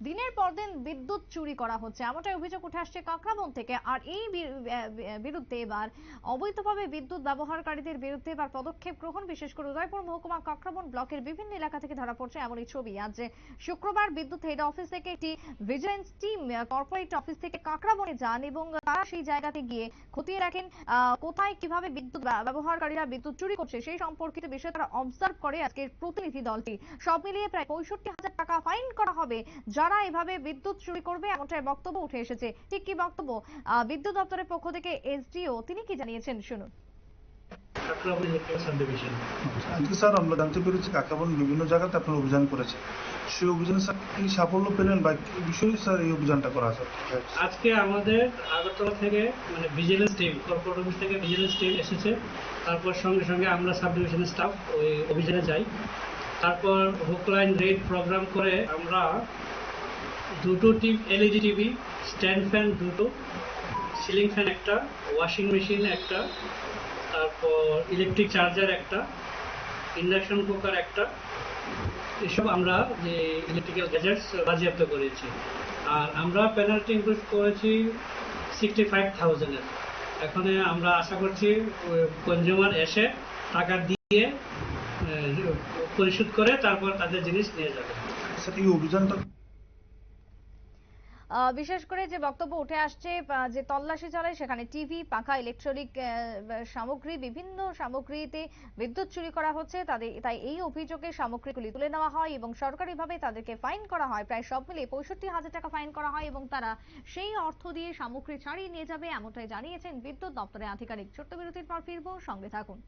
দিনের পর দিন বিদ্যুৎ চুরি করা হচ্ছে। এমনটাই অভিযোগ উঠে আসছে কাকরাবন থেকে। আর এই বিরুদ্ধে এবার অবৈধভাবে বিদ্যুৎ ব্যবহারকারীদের বিরুদ্ধে এবার পদক্ষেপ গ্রহণ, বিশেষ করে উদয়পুর মহকুমা কাকরাবন ব্লকের বিভিন্ন এলাকা থেকে ধরা পড়ছে এমনই ছবি। আজ যে শুক্রবার বিদ্যুৎ হেড অফিস থেকে একটি ভিজিলেন্স টিম কর্পোরেট অফিস থেকে কাকরাবনে যান এবং তারা সেই জায়গাতে গিয়ে খতিয়ে রাখেন কোথায় কীভাবে বিদ্যুৎ ব্যবহারকারীরা বিদ্যুৎ চুরি করছে সেই সম্পর্কিত বিষয়ে তারা অবজার্ভ করে আজকের প্রতিনিধি দলটি। সব মিলিয়ে প্রায় পঁয়ষট্টি হাজার টাকা ফাইন করা হবে যারা এভাবে বিদ্যুৎ চুরি করবে এমনটাই বক্তব্য উঠে এসেছে। ঠিক কি বক্তব্য? বিদ্যুৎ দপ্তরের পক্ষ থেকে এসডিও তিনি কি জানিয়েছেন? শুনুন। সাবডিভিশন আজকে স্যার আমরা জানতে পেরেছি কাকাবন বিভিন্ন জায়গাতে আপনারা অভিযান করেছে। সেই অভিযানে স্যার কি সাফল্য পেলেন বা কি বিষয়ে স্যার এই অভিযানটা করা স্যার আজকে আমাদের আগরতলা থেকে মানে ভিজিলেন্স টিম কর্পোরেট অফিস থেকে ভিজিলেন্স টিম এসেছে। তারপর সঙ্গে সঙ্গে আমরা সাব ডিভিশনের স্টাফ ওই অভিযানে যাই। তারপর হুকলাইন রেড প্রোগ্রাম করে আমরা দুটো TV LED TV stand fan দুটো সিলিং ফ্যান একটা ওয়াশিং মেশিন একটা, তারপর ইলেকট্রিক চার্জার একটা ইন্ডাকশন কুকার একটা, এসব আমরা যে ইলেকট্রিক্যাল গ্যাজেটস বাজেয়াপ্ত করেছি। আর আমরা পেনাল্টি ইম্পোজ করেছি সিক্সটি ফাইভ থাউজেন্ডের এখন আমরা আশা করছি কনজিউমার এসে টাকা দিয়ে পরিশোধ করে তারপর তাদের জিনিস নিয়ে যাবে। স্যার এই অভিযানটা বিশেষ করে যে বক্তব্য উঠে আসছে যে তল্লাশি চালায়, সেখানে টিভি, পাখা, ইলেকট্রনিক সামগ্রী, বিভিন্ন সামগ্রীতে বিদ্যুৎ চুরি করা হচ্ছে। তাদের, তাই এই অভিযোগে সামগ্রীগুলি তুলে নেওয়া হয় এবং সরকারিভাবে তাদেরকে ফাইন করা হয়। প্রায় সব মিলিয়ে পঁয়ষট্টি হাজার টাকা ফাইন করা হয় এবং তারা সেই অর্থ দিয়ে সামগ্রী ছাড়িয়ে নিয়ে যাবে, এমনটাই জানিয়েছেন বিদ্যুৎ দপ্তরের আধিকারিক। ছোট্ট বিরতির পর ফিরবো, সঙ্গে থাকুন।